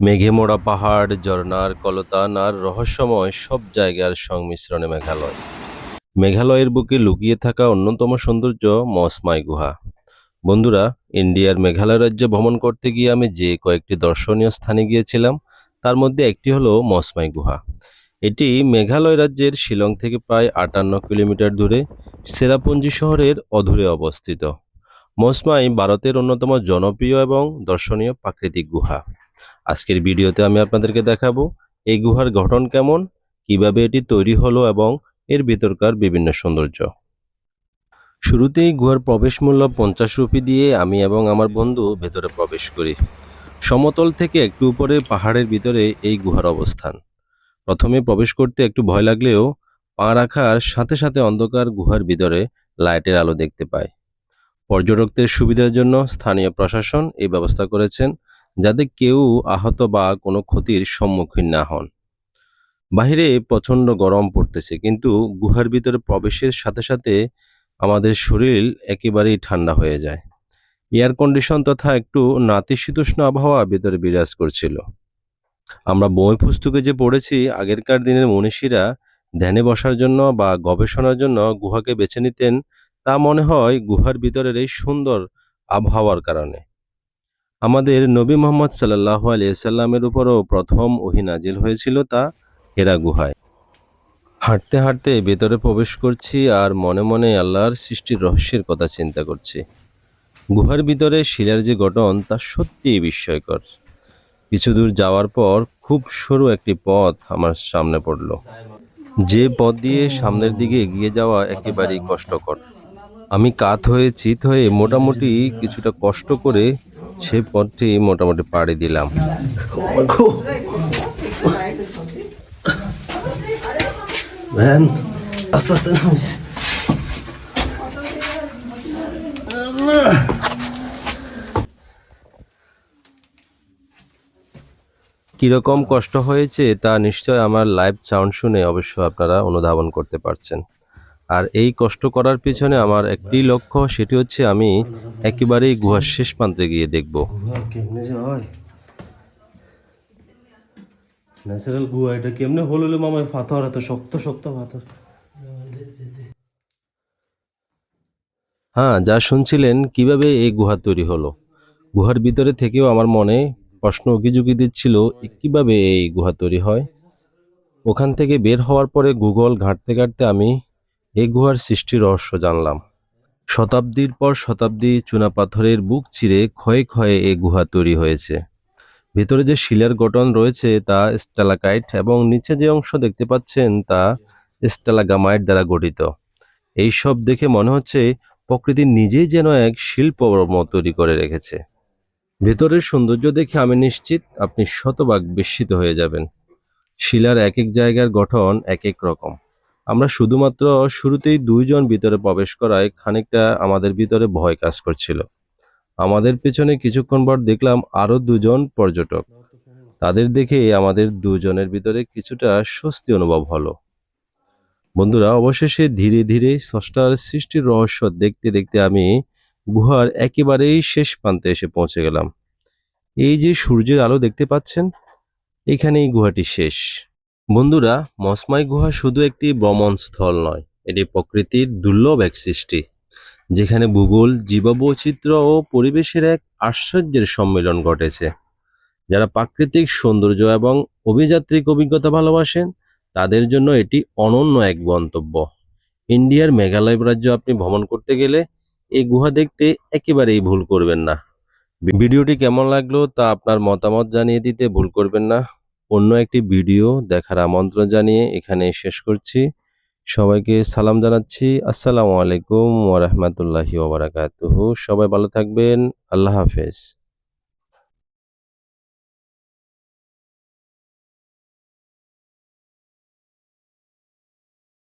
মেঘে মোড়া পাহাড়, ঝর্ণার কলতান আর রহস্যময় সব জায়গার সংমিশ্রণে মেঘালয়। মেঘালয়ের বুকে লুকিয়ে থাকা অন্যতম সৌন্দর্য মসমাই গুহা। বন্ধুরা, ইন্ডিয়ার মেঘালয় রাজ্যে ভ্রমণ করতে গিয়ে আমি যে কয়েকটি দর্শনীয় স্থানে গিয়েছিলাম, তার মধ্যে একটি হলো মসমাই গুহা। এটি মেঘালয় রাজ্যের শিলং থেকে প্রায় আটান্ন কিলোমিটার দূরে সেরাপুঞ্জি শহরের অদূরে অবস্থিত। মসমাই ভারতের অন্যতম জনপ্রিয় এবং দর্শনীয় প্রাকৃতিক গুহা। আজকের ভিডিওতে আমি আপনাদেরকে দেখাবো এই গুহার গঠন কেমন, কীভাবে এটি তৈরি হলো এবং এর ভিতরকার বিভিন্ন সৌন্দর্য। শুরুতেই গুহার প্রবেশ মূল্য পঞ্চাশ রুপি দিয়ে আমি এবং আমার বন্ধু ভেতরে প্রবেশ করি। সমতল থেকে একটু উপরে পাহাড়ের ভিতরে এই গুহার অবস্থান। প্রথমে প্রবেশ করতে একটু ভয় লাগলেও পা রাখার সাথে সাথে অন্ধকার গুহার ভিতরে লাইটের আলো দেখতে পাই। পর্যটকদের সুবিধার জন্য স্থানীয় প্রশাসন এই ব্যবস্থা করেছেন যাতে কেউ আহত বা কোনো ক্ষতির সম্মুখীন না হন। বাহিরে প্রচণ্ড গরম পড়তেছে, কিন্তু গুহার ভিতরে প্রবেশের সাথে সাথে আমাদের শরীর একেবারেই ঠান্ডা হয়ে যায়। এয়ার কন্ডিশন তথা একটু নাতিশীতোষ্ণ আবহাওয়া ভিতরে বিরাজ করছিল। আমরা বই পুস্তকে যে পড়েছি, আগেরকার দিনের মনীষীরা ধ্যানে বসার জন্য বা গবেষণার জন্য গুহাকে বেছে নিতেন, তা মনে হয় গুহার ভিতরের এই সুন্দর আবহাওয়ার কারণে। আমাদের নবী মোহাম্মদ সাল্লাহ আলিয়াল্লামের উপরও প্রথম ওহি নাজিল হয়েছিল তা হেরা গুহায়। হাঁটতে হাঁটতে ভেতরে প্রবেশ করছি আর মনে মনে আল্লাহর সৃষ্টির রহস্যের কথা চিন্তা করছি। গুহার ভিতরে শিলার যে গঠন তা সত্যিই বিস্ময়কর। কিছু দূর যাওয়ার পর খুব সরু একটি পথ আমার সামনে পড়ল। যে পথ দিয়ে সামনের দিকে এগিয়ে যাওয়া একেবারেই কষ্টকর। আমি কাত হয়ে চিত হয়ে মোটামুটি কিছুটা কষ্ট করে সেই পথটি মোটামুটি পাড়ি দিলাম। ম্যান আস্তে আস্তে নামিস। কীরকম কষ্ট হয়েছে তা নিশ্চয় আমার লাইভ সাউন্ড শুনে অবশ্য আপনারা অনুধাবন করতে পারছেন। আর এই কষ্ট করার পিছনে আমার একটি লক্ষ্য সেটি হচ্ছে আমি একেবারেই গুহার শেষ প্রান্তে গিয়ে দেখব। হয় ন্যাচারাল গুহা এটা কেমনে হল হলো মামায় পাথর এত শক্ত শক্ত পাথর। হ্যাঁ যা শুনছিলেন কীভাবে এই গুহা তৈরি হলো? গুহার ভিতরে থেকেও আমার মনে প্রশ্ন উকিঝুঁকি দিচ্ছিল কীভাবে এই গুহা তৈরি হয়? ওখান থেকে বের হওয়ার পরে গুগল ঘাঁটতে ঘাঁটতে আমি এই গুহার সৃষ্টির রহস্য জানলাম। শতাব্দীর পর শতাব্দী চুনাপাথরের বুক চিরে ক্ষয়ে ক্ষয়ে এ গুহা তৈরি হয়েছে। ভেতরে যে শিলার গঠন রয়েছে তা স্টালাকাইট এবং নিচে যে অংশ দেখতে পাচ্ছেন তা স্টালাগামাইট দ্বারা গঠিত। এই সব দেখে মনে হচ্ছে প্রকৃতি নিজেই যেন এক শিল্পকর্ম তৈরি করে রেখেছে। ভেতরের সৌন্দর্য দেখে আমি নিশ্চিত আপনি শতভাগ বিস্মিত হয়ে যাবেন। শিলার এক এক জায়গার গঠন এক এক রকম। আমরা শুধুমাত্র শুরুতেই দুইজন ভিতরে প্রবেশ করায় খানিকটা আমাদের ভিতরে ভয় কাজ করছিল। আমাদের পেছনে কিছুক্ষণ পর দেখলাম আরও দুজন পর্যটক। তাদের দেখে আমাদের দুজনের ভিতরে কিছুটা স্বস্তি অনুভব হলো। বন্ধুরা, অবশেষে ধীরে ধীরে স্রষ্টার সৃষ্টির রহস্য দেখতে দেখতে আমি গুহার একেবারেই শেষ প্রান্তে এসে পৌঁছে গেলাম। এই যে সূর্যের আলো দেখতে পাচ্ছেন, এখানেই গুহাটি শেষ। বন্ধুরা মসমাই গুহা শুধু একটি ভ্রমণ স্থল নয়, এটি প্রকৃতির দুর্লভ এক সৃষ্টি, যেখানে ভূগোল, জীববৈচিত্র্য ও পরিবেশের এক আশ্চর্যের সম্মেলন ঘটেছে। যারা প্রাকৃতিক সৌন্দর্য এবং অভিযাত্রিক অভিজ্ঞতা ভালোবাসেন, তাদের জন্য এটি অনন্য এক গন্তব্য। ইন্ডিয়ার মেঘালয় রাজ্য আপনি ভ্রমণ করতে গেলে এই গুহা দেখতে একেবারেই ভুল করবেন না। ভিডিওটি কেমন লাগল তা আপনার মতামত জানিয়ে দিতে ভুল করবেন না। অন্য একটি ভিডিও দেখার আমন্ত্রণ জানিয়ে এখানে শেষ করছি। সবাইকে সালাম জানাচ্ছি। আসসালামু আলাইকুম ওরহমতুল্লাহি ওবরাকাতুহু সবাই ভালো থাকবেন। আল্লাহ হাফেজ।